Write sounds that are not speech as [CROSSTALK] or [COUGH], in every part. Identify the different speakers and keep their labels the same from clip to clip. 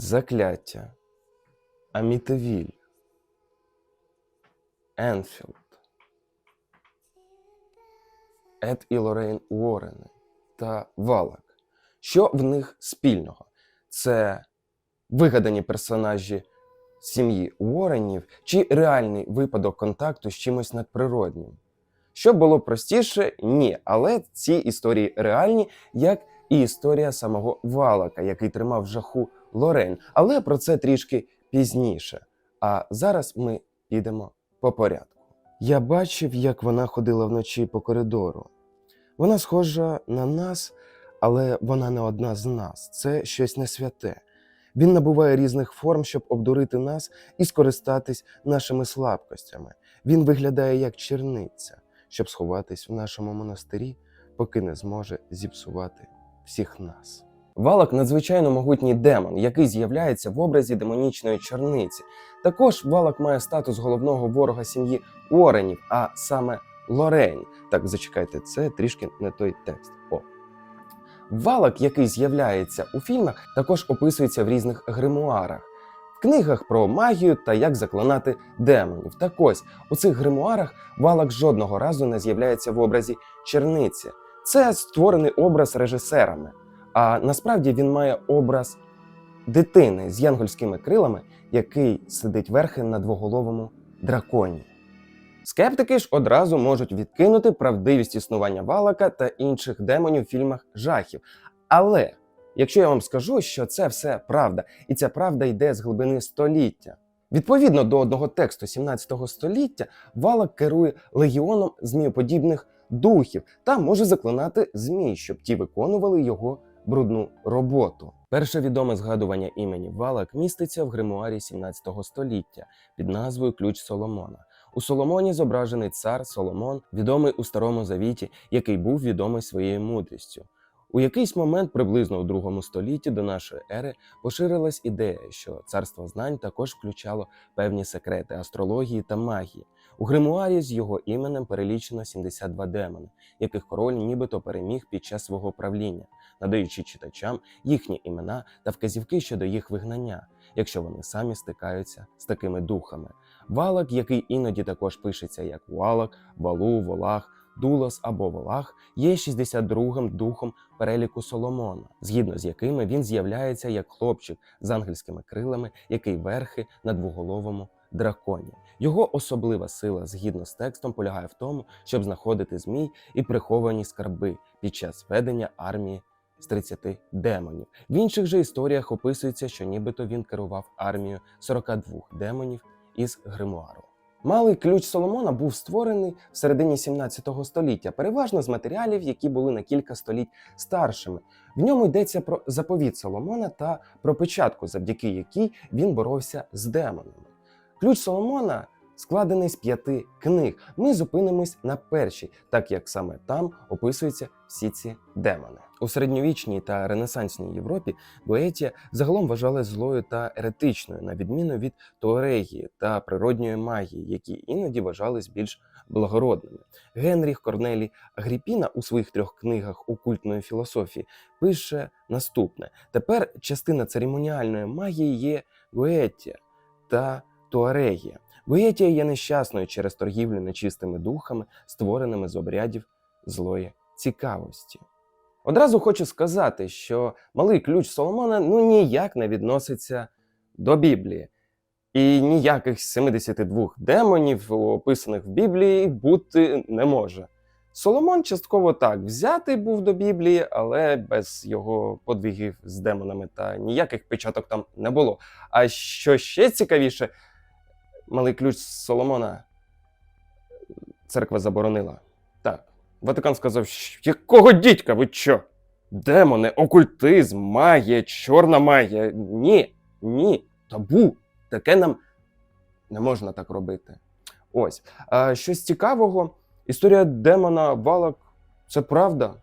Speaker 1: Закляття. Амітевіль. Енфілд. Ед і Лорейн Уоррени та Валак. Що в них спільного? Це вигадані персонажі сім'ї Уорренів чи реальний випадок контакту з чимось надприроднім? Щоб було простіше, ні, але ці історії реальні, як і історія самого Валака, який тримав жаху Лорен. Але про це трішки пізніше. А зараз ми підемо по порядку. Я бачив, як вона ходила вночі по коридору. Вона схожа на нас, але вона не одна з нас. Це щось не святе. Він набуває різних форм, щоб обдурити нас і скористатись нашими слабкостями. Він виглядає як черниця, щоб сховатись в нашому монастирі, поки не зможе зіпсувати всіх нас. Валак надзвичайно могутній демон, який з'являється в образі демонічної чорниці. Також Валак має статус головного ворога сім'ї Оренів, а саме Лорень. Так, зачекайте, це трішки не той текст. О. Валак, який з'являється у фільмах, також описується в різних гримуарах. В книгах про магію та як заклинати демонів. Так ось у цих гримуарах Валак жодного разу не з'являється в образі черниці. Це створений образ режисерами. А насправді він має образ дитини з янгольськими крилами, який сидить верхи на двоголовому драконі. Скептики ж одразу можуть відкинути правдивість існування Валака та інших демонів в фільмах жахів. Але якщо я вам скажу, що це все правда, і ця правда йде з глибини століття. Відповідно до одного тексту 17 століття, Валак керує легіоном змієподібних духів та може заклинати змій, щоб ті виконували його брудну роботу. Перше відоме згадування імені Валак міститься в гримуарі 17 століття під назвою Ключ Соломона. У Соломоні зображений цар Соломон, відомий у Старому Завіті, який був відомий своєю мудрістю. У якийсь момент, приблизно у другому столітті до нашої ери, поширилась ідея, що царство знань також включало певні секрети астрології та магії. У гримуарі з його іменем перелічено 72 демони, яких король нібито переміг під час свого правління, надаючи читачам їхні імена та вказівки щодо їх вигнання, якщо вони самі стикаються з такими духами. Валак, який іноді також пишеться як Валак, Валу, Волах, Дулас або Волах, є 62-м духом переліку Соломона, згідно з якими він з'являється як хлопчик з ангельськими крилами, який верхи на двоголовому драконі. Його особлива сила, згідно з текстом, полягає в тому, щоб знаходити змій і приховані скарби під час ведення армії з 30 демонів. В інших же історіях описується, що нібито він керував армією 42 демонів із гримуару. Малий ключ Соломона був створений в середині 17 століття, переважно з матеріалів, які були на кілька століть старшими. В ньому йдеться про заповіт Соломона та про печатку, завдяки якій він боровся з демонами. Ключ Соломона складений з п'яти книг. Ми зупинимось на першій, так як саме там описуються всі ці демони. У середньовічній та ренесансній Європі Боетія загалом вважалась злою та еретичною, на відміну від туарегії та природньої магії, які іноді вважались більш благородними. Генріх Корнелій Агріпіна у своїх трьох книгах окультної філософії пише наступне: тепер частина церемоніальної магії є Гоетія та Туарегія. Гоетія є нещасною через торгівлю нечистими духами, створеними з обрядів злої цікавості. Одразу хочу сказати, що малий ключ Соломона ну ніяк не відноситься до Біблії. І ніяких 72 демонів, описаних в Біблії, бути не може. Соломон частково так взятий був до Біблії, але без його подвигів з демонами та ніяких печаток там не було. А що ще цікавіше, малий ключ Соломона церква заборонила. Так. Ватикан сказав, якого дідька, ви що? Демони, окультизм, магія, чорна магія. Ні, ні, табу. Таке нам не можна так робити. Ось. А, щось цікавого. Історія демона Валак це правда.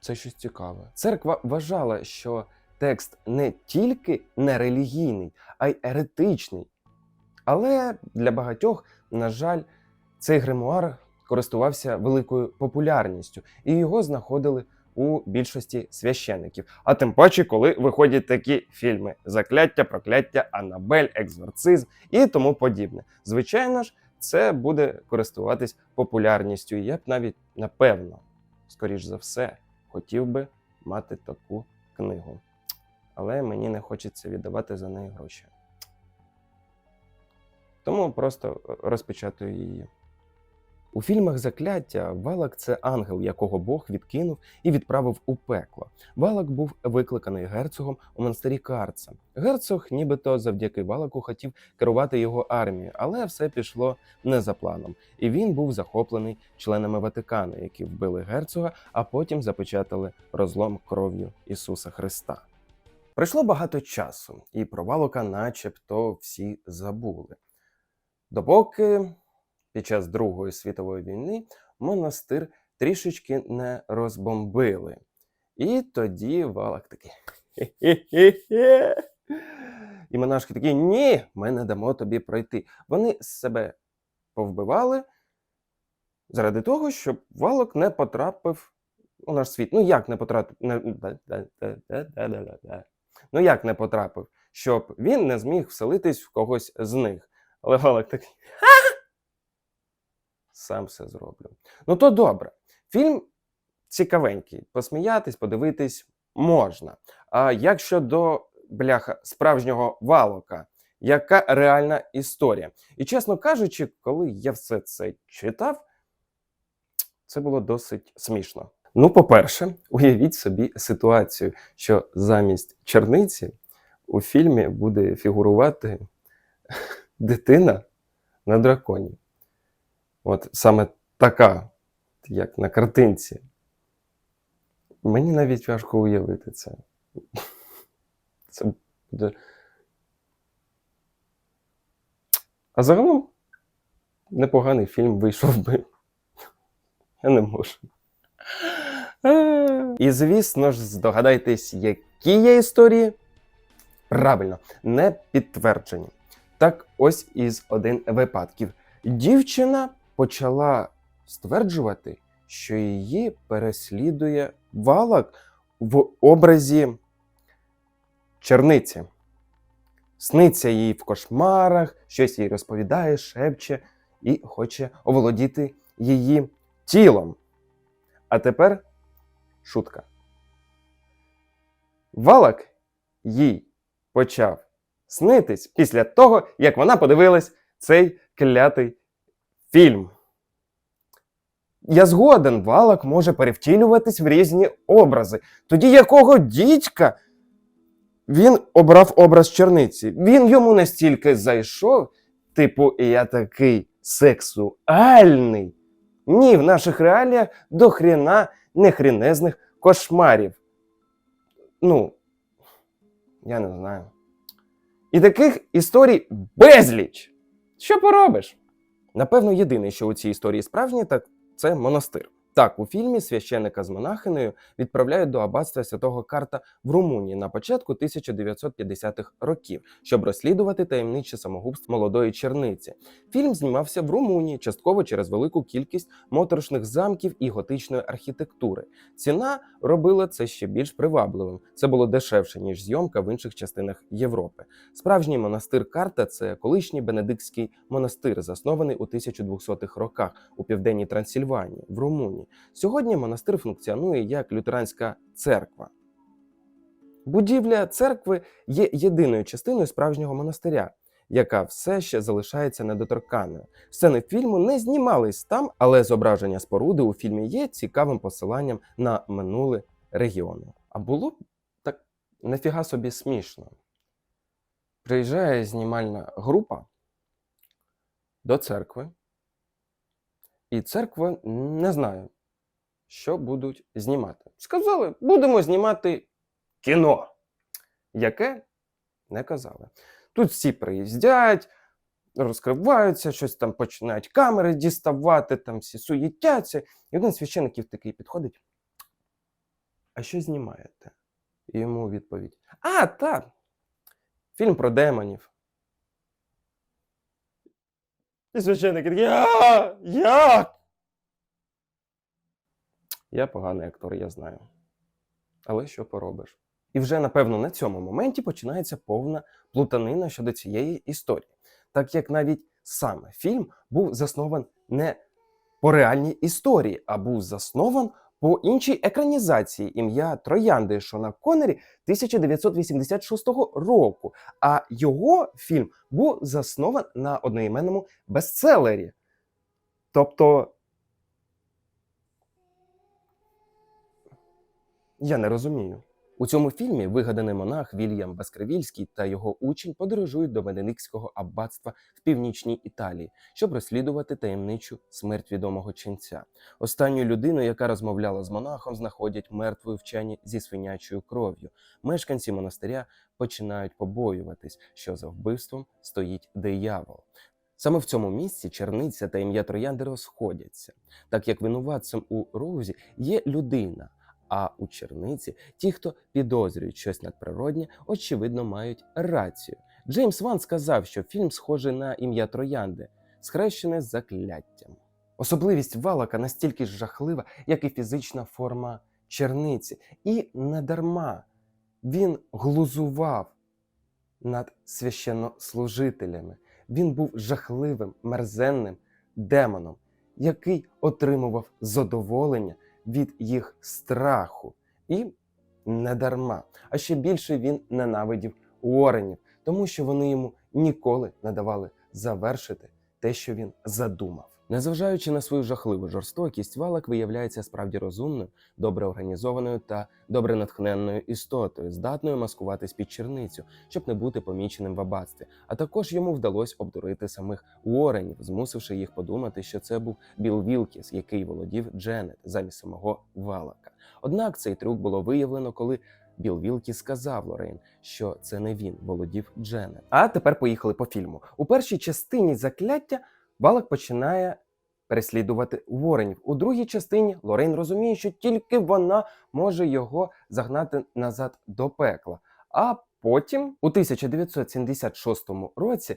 Speaker 1: Це щось цікаве. Церква вважала, що текст не тільки не релігійний, а й еретичний. Але для багатьох, на жаль, цей гримуар користувався великою популярністю, і його знаходили у більшості священиків. А тим паче, коли виходять такі фільми: Закляття, прокляття, Анабель, Екзорцизм і тому подібне. Звичайно ж, це буде користуватись популярністю. І я б навіть напевно, скоріш за все, хотів би мати таку книгу. Але мені не хочеться віддавати за неї гроші. Тому просто е, розпечатую її. У фільмах Закляття Валак це ангел, якого Бог відкинув і відправив у пекло. Валак був викликаний герцогом у монастирі Карца. Герцог, нібито завдяки Валаку, хотів керувати його армією, але все пішло не за планом, і він був захоплений членами Ватикану, які вбили герцога, а потім запечатали розлом кров'ю Ісуса Христа. Пройшло багато часу, і про Валака начебто всі забули. Допоки під час Другої світової війни монастир трішечки не розбомбили. І тоді Валак такий. «Хе-хе-хе-хе». І монашки такі: ні, ми не дамо тобі пройти. Вони себе повбивали заради того, щоб Валак не потрапив у наш світ. Ну як не потрапив? Ну як не потрапив? Щоб він не зміг вселитись в когось з них. Але Валак такий. Сам все зроблю. Ну то добре. Фільм цікавенький. Посміятись, подивитись можна. А як щодо бляха справжнього валока, яка реальна історія? І чесно кажучи, коли я все це читав, це було досить смішно. Ну, по-перше, уявіть собі ситуацію, що замість черниці у фільмі буде фігурувати [LAUGHS] дитина на драконі. От саме така, як на картинці. Мені навіть важко уявити це. [LAUGHS] Це буде. А загалом непоганий фільм вийшов би. [LAUGHS] Я не можу. І звісно ж, здогадайтесь, які є історії? Правильно, не підтверджені. Так ось із один випадків. Дівчина почала стверджувати, що її переслідує валак в образі черниці. Сниться їй в кошмарах, щось їй розповідає, шепче і хоче оволодіти її тілом. А тепер шутка. Валак їй почав снитись після того, як вона подивилась цей клятий фільм. Я згоден, валак може перевтілюватись в різні образи. Тоді якого дідька він обрав образ черниці? Він йому настільки зайшов, типу, я такий сексуальний. Ні, в наших реаліях до хрена нехрінезних кошмарів. Ну, я не знаю. І таких історій безліч. Що поробиш? Напевно, єдине, що у цій історії справжнє, так це монастир. Так, у фільмі священика з монахинею відправляють до аббатства святого Карта в Румунії на початку 1950-х років, щоб розслідувати таємниче самогубство молодої черниці. Фільм знімався в Румунії, частково через велику кількість моторошних замків і готичної архітектури. Ціна робила це ще більш привабливим. Це було дешевше ніж зйомка в інших частинах Європи. Справжній монастир Карта це колишній бенедиктський монастир, заснований у 1200-х роках у південній Трансильванії в Румунії. Сьогодні монастир функціонує як лютеранська церква. Будівля церкви є єдиною частиною справжнього монастиря, яка все ще залишається недоторканою. Сцени фільму не знімались там, але зображення споруди у фільмі є цікавим посиланням на минуле регіону. А було б так нафіга собі смішно. Приїжджає знімальна група до церкви, і церква не знає, що будуть знімати. Сказали, будемо знімати кіно. Яке не казали. Тут всі приїздять, розкриваються, щось там починають камери діставати, там всі суєтяться. І один священиків такий підходить. А що знімаєте? І йому відповідь: А, так, фільм про демонів. І священник такий, як? Я поганий актор, я знаю. Але що поробиш? І вже напевно на цьому моменті починається повна плутанина щодо цієї історії, так як навіть саме фільм був заснований не по реальній історії, а був заснований по іншій екранізації ім'я Троянди Шона Коннері 1986 року. А його фільм був заснований на одноіменному бестселері. Тобто. Я не розумію. У цьому фільмі вигаданий монах Вільям Баскревільський та його учень подорожують до Венедиктського аббатства в північній Італії, щоб розслідувати таємничу смерть відомого ченця. Останню людину, яка розмовляла з монахом, знаходять мертвою вчені зі свинячою кров'ю. Мешканці монастиря починають побоюватись, що за вбивством стоїть диявол. Саме в цьому місці черниця та ім'я Троянди розходяться, так як винуватцем у розі є людина. А у черниці ті, хто підозрюють щось надприроднє, очевидно мають рацію. Джеймс Ван сказав, що фільм схожий на ім'я Троянди, схрещене закляттям. Особливість Валака настільки ж жахлива, як і фізична форма черниці. І не дарма він глузував над священнослужителями. Він був жахливим, мерзенним демоном, який отримував задоволення від їх страху. І не дарма. А ще більше він ненавидів Уоренів, тому що вони йому ніколи не давали завершити те, що він задумав. Незважаючи на свою жахливу жорстокість, Валак виявляється справді розумною, добре організованою та добре натхненною істотою, здатною маскуватись під черницю, щоб не бути поміченим в аббатстві. А також йому вдалося обдурити самих Уорренів, змусивши їх подумати, що це був Біл Вілкіс, який володів Дженет замість самого Валака. Однак цей трюк було виявлено, коли Біл Вілкіс сказав Лорейн, що це не він володів Дженет. А тепер поїхали по фільму. У першій частині закляття Валак починає переслідувати Воренів. У другій частині Лорейн розуміє, що тільки вона може його загнати назад до пекла. А потім, у 1976 році,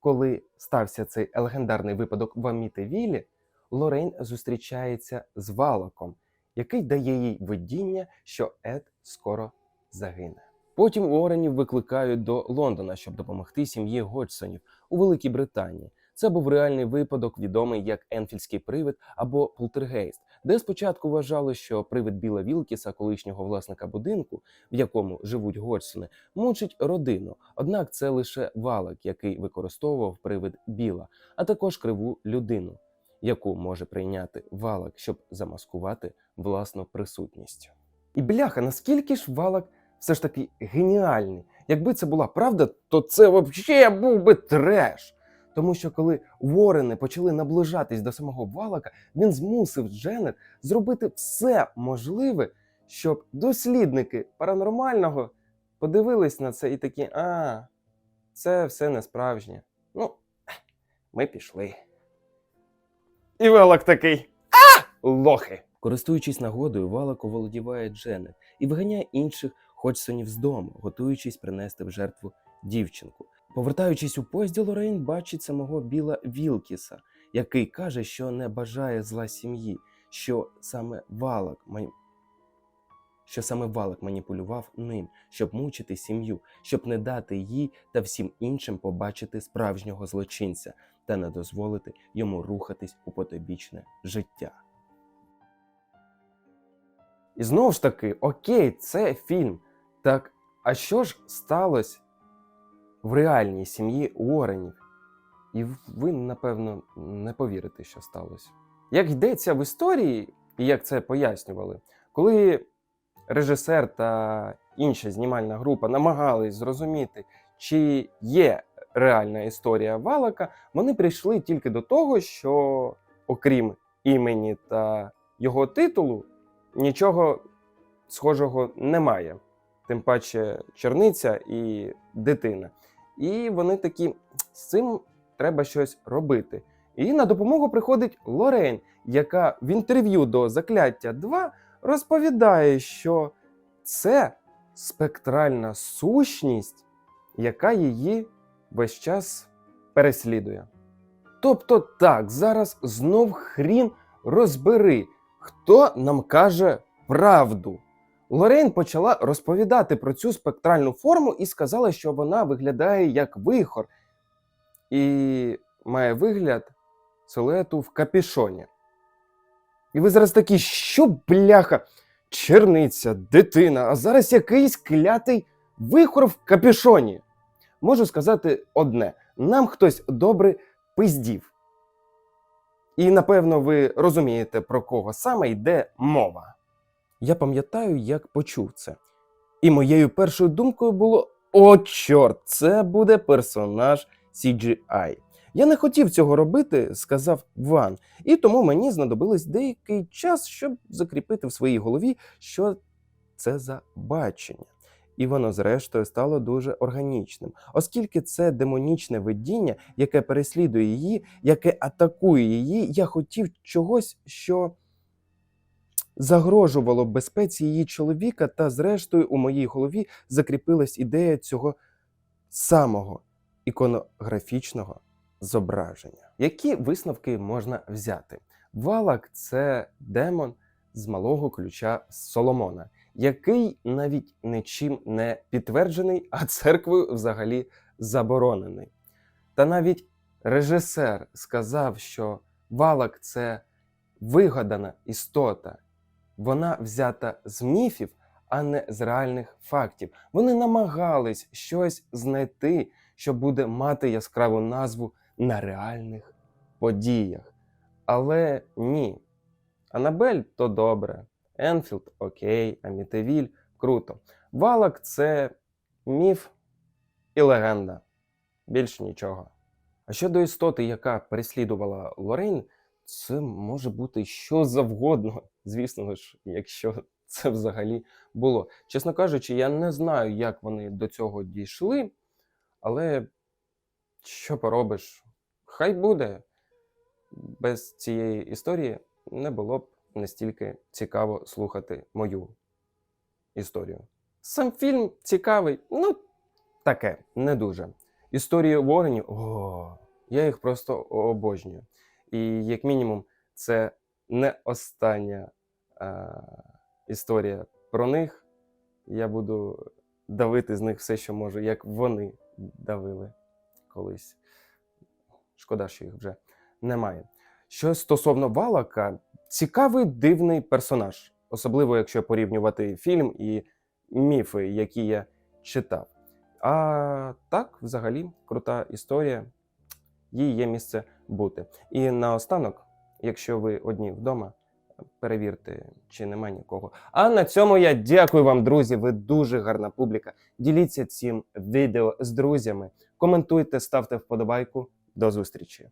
Speaker 1: коли стався цей легендарний випадок в Амітевілі, Лорейн зустрічається з Валаком, який дає їй видіння, що Ед скоро загине. Потім Уорренів викликають до Лондона, щоб допомогти сім'ї Годжсонів у Великій Британії. Це був реальний випадок, відомий як Енфільський привид або полтергейст, де спочатку вважали, що привид Біла Вілкіса, колишнього власника будинку, в якому живуть Годжсони, мучить родину. Однак це лише валак, який використовував привид Біла, а також криву людину, яку може прийняти валак, щоб замаскувати власну присутність. І бляха, наскільки ж валак все ж таки геніальний. Якби це була правда, то це взагалі був би треш. Тому що коли Ворени почали наближатись до самого Валака, він змусив Дженет зробити все можливе, щоб дослідники паранормального подивились на це і такі: а, це все не справжнє. Ну, ми пішли. І Валак такий. А! Лохи! Користуючись нагодою, Валак оволодіває Дженет і виганяє інших Ходжсонів з дому, готуючись принести в жертву дівчинку. Повертаючись у поїзді, Лорейн бачить самого Біла Вілкіса, який каже, що не бажає зла сім'ї, що саме Валак май- що саме Валак маніпулював ним, щоб мучити сім'ю, щоб не дати їй та всім іншим побачити справжнього злочинця та не дозволити йому рухатись у потобічне життя. І знову ж таки, окей, це фільм. Так, а що ж сталося в реальній сім'ї Уорренів? І ви, напевно, не повірите, що сталося. Як йдеться в історії, і як це пояснювали, коли режисер та інша знімальна група намагались зрозуміти, чи є реальна історія Валака, вони прийшли тільки до того, що, окрім імені та його титулу, нічого схожого немає. Тим паче черниця і дитина. І вони такі, з цим треба щось робити. І на допомогу приходить Лорен, яка в інтерв'ю до Закляття 2 розповідає, що це спектральна сущність, яка її весь час переслідує. Тобто, так, зараз знов хрін розбери, хто нам каже правду. Лорейн почала розповідати про цю спектральну форму і сказала, що вона виглядає як вихор і має вигляд силуету в капішоні. І ви зараз такі, що бляха, черниця, дитина, а зараз якийсь клятий вихор в капішоні. Можу сказати одне: нам хтось добре пиздів. І напевно ви розумієте, про кого саме йде мова. Я пам'ятаю, як почув це. І моєю першою думкою було: о, чорт, це буде персонаж CGI. Я не хотів цього робити, сказав Ван, і тому мені знадобилось деякий час, щоб закріпити в своїй голові, що це за бачення. І воно, зрештою, стало дуже органічним, оскільки це демонічне видіння, яке переслідує її, яке атакує її, я хотів чогось, що загрожувало безпеці її чоловіка, та зрештою у моїй голові закріпилась ідея цього самого іконографічного зображення. Які висновки можна взяти? Валак це демон з малого ключа Соломона, який навіть нічим не підтверджений, а церквою взагалі заборонений. Та навіть режисер сказав, що Валак це вигадана істота, вона взята з міфів, а не з реальних фактів. Вони намагались щось знайти, що буде мати яскраву назву на реальних подіях. Але ні. Анабель то добре, Енфілд окей, Амітевіль круто. Валак це міф і легенда. Більше нічого. А щодо істоти, яка переслідувала Лорейн, це може бути що завгодно, [LAUGHS] звісно ж, якщо це взагалі було. Чесно кажучи, я не знаю, як вони до цього дійшли, але що поробиш? Хай буде. Без цієї історії не було б настільки цікаво слухати мою історію. Сам фільм цікавий, ну, таке, не дуже. Історії Воренів, о, я їх просто обожнюю. І як мінімум, це не остання е, історія про них. Я буду давити з них все, що можу, як вони давили колись. Шкода, що їх вже немає. Що стосовно Валака, цікавий дивний персонаж, особливо якщо порівнювати фільм і міфи, які я читав. А так, взагалі, крута історія, їй є місце бути. І наостанок, якщо ви одні вдома, перевірте, чи нема нікого. А на цьому я дякую вам, друзі. Ви дуже гарна публіка. Діліться цим відео з друзями, коментуйте, ставте вподобайку. До зустрічі!